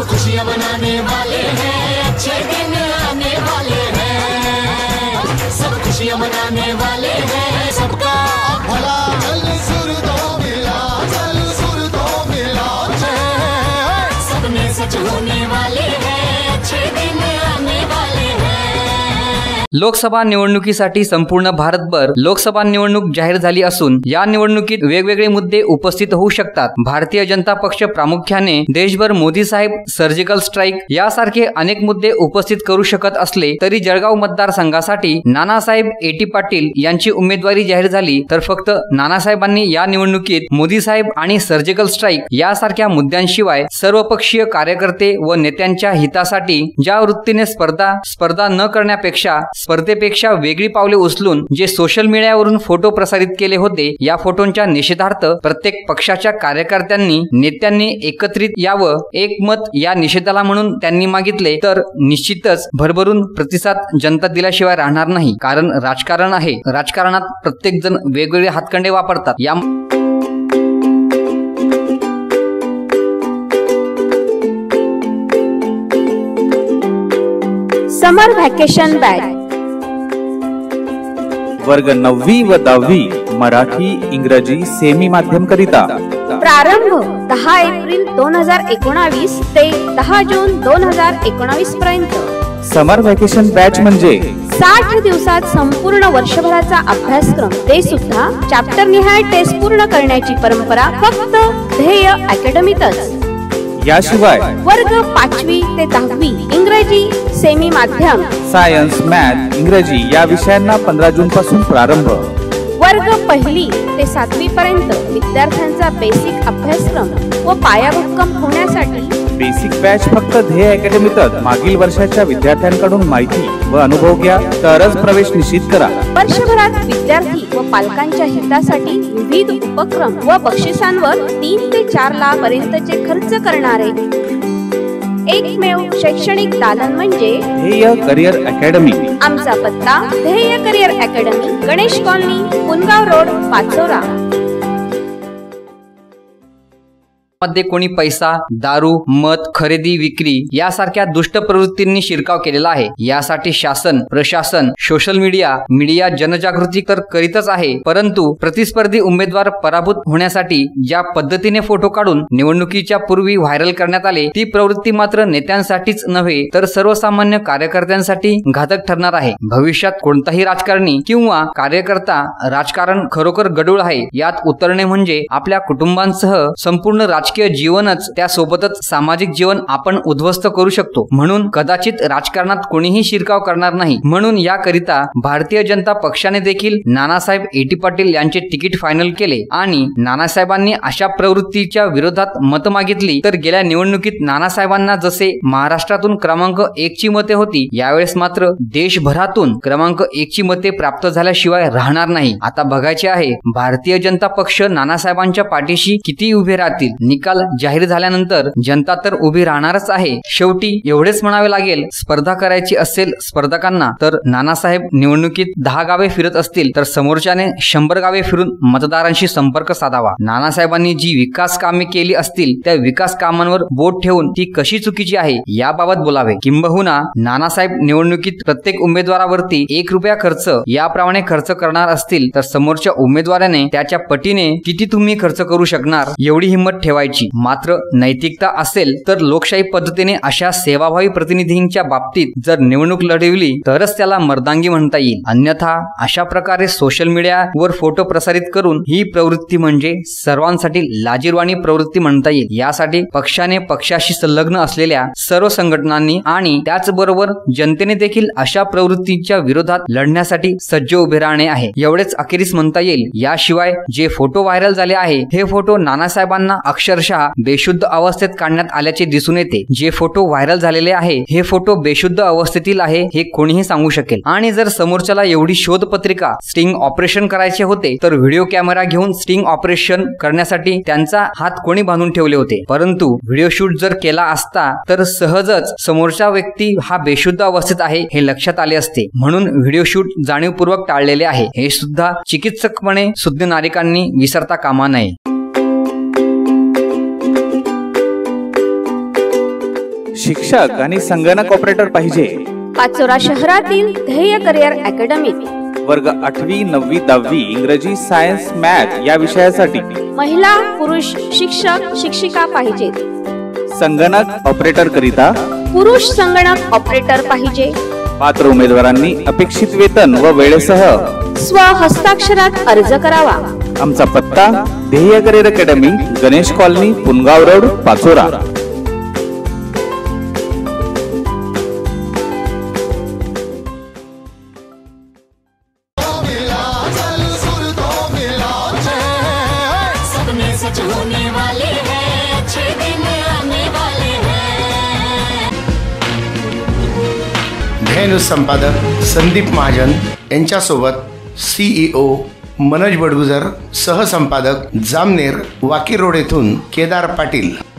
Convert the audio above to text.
सब खुशियाँ मनाने वाले हैं अच्छे दिन आने वाले हैं। सब खुशियाँ मनाने वाले हैं सबका लोकसभा निवडणुकीसाठी संपूर्ण भारतभर लोकसभा निवडणूक जाहीर झाली असून या निवडणुकीत वेगवेगळे मुद्दे उपस्थित होऊ शकतात. भारतीय जनता पक्ष प्रामुख्याने देशभर मोदी साहेब सर्जिकल स्ट्राईक यासारखे अनेक मुद्दे उपस्थित करू शकत असले तरी जळगाव मतदारसंघासाठी नानासाहेब एटी पाटील यांची उमेदवारी जाहीर झाली तर फक्त नानासाहेबांनी या निवडणुकीत मोदी साहेब आणि सर्जिकल स्ट्राईक यासारख्या मुद्द्यांशिवाय सर्वपक्षीय कार्यकर्ते व नेत्यांच्या हितासाठी ज्या वृत्तीने स्पर्धा स्पर्धा न करण्यापेक्षा स्पर्धेपेक्षा वेगळी पावले उचलून जे सोशल मीडियावरून फोटो प्रसारित केले होते या फोटोंच्या निषेधार्थ प्रत्येक पक्षाच्या कार्यकर्त्यांनी नेत्यांनी एकत्रित यावं एक मत या निषेधाला म्हणून त्यांनी मागितले तर निश्चितच भरभरून प्रतिसाद जनता दिल्याशिवाय राहणार नाही. कारण राजकारण आहे. राजकारणात प्रत्येक जण वेगवेगळे हातखंडे वापरतात. या समर व्हॅकेशन बॅग वर्ग नववी व दहावी मराठी इंग्रजी सेमी माध्यम करिता. प्रारंभ दहा एप्रिल दोन हजार एकोणावीस ते दहा जून दोन हजार एकोणावीस पर्यंत. समर व्हॅकेशन बॅच म्हणजे? साठ दिवसात संपूर्ण वर्षभराचा अभ्यासक्रम. ते सुद्धा चॅप्टर निहाय टेस्ट पूर्ण करण्याची परंपरा फक्त ध्येय अकॅडमीतच याशिवाय वर्ग पाचवी ते दहावी इंग्रजी सेमी माध्यम सायन्स मॅथ इंग्रजी या विषयांना पंधरा जून पासून प्रारंभ. वर्ग पहिली ते सातवी पर्यंत विद्यार्थ्यांचा बेसिक अभ्यासक्रम व पायाभक्कम होण्यासाठी बेसिक बॅच फक्त ध्येय अकॅडमीतच मागील वर्षाच्या विद्यार्थ्यांकडून माहिती व अनुभव घ्या. तरच प्रवेश निश्चित करा. वर्षभरात विद्यार्थी व पालकांच्या हितासाठी विविध उपक्रम व बक्षिसांवर तीन ते चार लाख पर्यंतचे खर्च करणारे. एकमेव शैक्षणिक दालन म्हणजे ध्येय करिअर अकॅडमी. आमचा पत्ता ध्येय career academy Ganesh colony Pungaon road Pachora. मध्ये कोणी पैसा दारू मत खरेदी विक्री यासारख्या दुष्ट प्रवृत्तींनी शिरकाव केलेला आहे. यासाठी शासन प्रशासन सोशल मीडिया मीडिया जनजागृती तर करीतच आहे परंतु प्रतिस्पर्धी उमेदवार पराभूत होण्यासाठी ज्या पद्धतीने फोटो काढून निवडणुकीच्या पूर्वी व्हायरल करण्यात आले ती प्रवृत्ती मात्र नेत्यांसाठीच नव्हे तर सर्वसामान्य कार्यकर्त्यांसाठी घातक ठरणार आहे. भविष्यात कोणताही राजकारणी किंवा कार्यकर्ता राजकारण खरोखर गडूळ आहे यात उतरणे म्हणजे आपल्या कुटुंबांसह संपूर्ण राजकीय जीवनच त्यासोबतच सामाजिक जीवन आपण उद्ध्वस्त करू शकतो. म्हणून कदाचित राजकारणात कोणीही शिरकाव करणार नाही. म्हणून याकरिता भारतीय जनता पक्षाने देखील नानासाहेब एटी पाटील यांचे तिकीट फायनल केले आणि नानासाहेबांनी अशा प्रवृत्तीच्या विरोधात मत मागितली. तर गेल्या निवडणुकीत नानासाहेबांना जसे महाराष्ट्रातून क्रमांक एक ची मते होती यावेळेस मात्र देशभरातून क्रमांक एक ची मते प्राप्त झाल्याशिवाय राहणार नाही. आता बघायचे आहे भारतीय जनता पक्ष नानासाहेबांच्या पाठीशी किती उभे राहतील? निकाल जाहीर झाल्यानंतर जनता तर उभी राहणारच आहे. शेवटी एवढेच म्हणावे लागेल स्पर्धा करायची असेल स्पर्धकांना तर नानासाहेब निवडणुकीत दहा गावे फिरत असतील तर समोरच्याने शंभर गावे फिरून मतदारांशी संपर्क साधावा. नानासाहेबांनी जी विकास कामे केली असतील त्या विकास कामांवर बोट ठेवून ती कशी चुकीची आहे याबाबत बोलावे. किंबहुना नानासाहेब निवडणुकीत प्रत्येक उमेदवारावरती एक रुपया खर्च याप्रमाणे खर्च करणार असतील तर समोरच्या उमेदवाराने त्याच्या पटीने किती तुम्ही खर्च करू शकणार एवढी हिंमत ठेवायची मात्र नैतिकता असेल तर लोकशाही पद्धतीने अशा सेवाभावी प्रतिनिधींच्या बाबतीत जर निवडणूक लढविली तरच त्याला मर्दांगी म्हणता येईल. अन्यथा अशा प्रकारे सोशल मीडियावर फोटो प्रसारित करून ही प्रवृत्ती म्हणजे सर्वांसाठी लाजीरवाणी प्रवृत्ती म्हणता येईल. यासाठी पक्षाने पक्षाशी संलग्न असलेल्या सर्व संघटनांनी आणि त्याचबरोबर जनतेने देखील अशा प्रवृत्तीच्या विरोधात लढण्यासाठी सज्ज उभे राहणे आहे. एवढेच अखेरीस म्हणता येईल. याशिवाय जे फोटो व्हायरल झाले आहे हे फोटो नानासाहेबांना अक्षर अक्षरशः बेशुद्ध अवस्थेत काढण्यात आल्याचे दिसून येते. जे फोटो व्हायरल झालेले आहे हे फोटो बेशुद्ध अवस्थेतील आहे हे कोणीही सांगू शकेल. आणि जर समोरच्याला एवढी शोध पत्रिका स्टिंग ऑपरेशन करायचे होते तर व्हिडिओ कॅमेरा घेऊन स्टिंग ऑपरेशन करण्यासाठी त्यांचा हात कोणी बांधून ठेवले होते? परंतु व्हिडिओ शूट जर केला असता तर सहजच समोरचा व्यक्ती हा बेशुद्ध अवस्थेत आहे हे लक्षात आले असते. म्हणून व्हिडिओ शूट जाणीवपूर्वक टाळलेले आहे. हे सुद्धा चिकित्सकपणे सुज्ञ नागरिकांनी विसरता कामा नये. शिक्षक आणि संगणक ऑपरेटर पाहिजे. पाचोरा शहरातील ध्येय करिअर अकॅडमीत वर्ग आठवी नववी दहावी इंग्रजी सायन्स मॅथ या विषयासाठी. महिला पुरुष शिक्षक शिक्षिका पाहिजेत संगणक ऑपरेटर करिता. पुरुष संगणक ऑपरेटर पाहिजे. पात्र उमेदवारांनी अपेक्षित वेतन व वेळेसह. स्व हस्ताक्षरात अर्ज करावा. आमचा पत्ता ध्येय career academy Ganesh colony Pungaon road Pachora. सपने सच होने वाले हैं अच्छे दिन आने वाले हैं। धेनु संपादक संदीप महाजन यांच्यासोबत सीईओ मनोज बडगुजर सहसंपादक जामनेर वाकी रोड येथून केदार पाटील.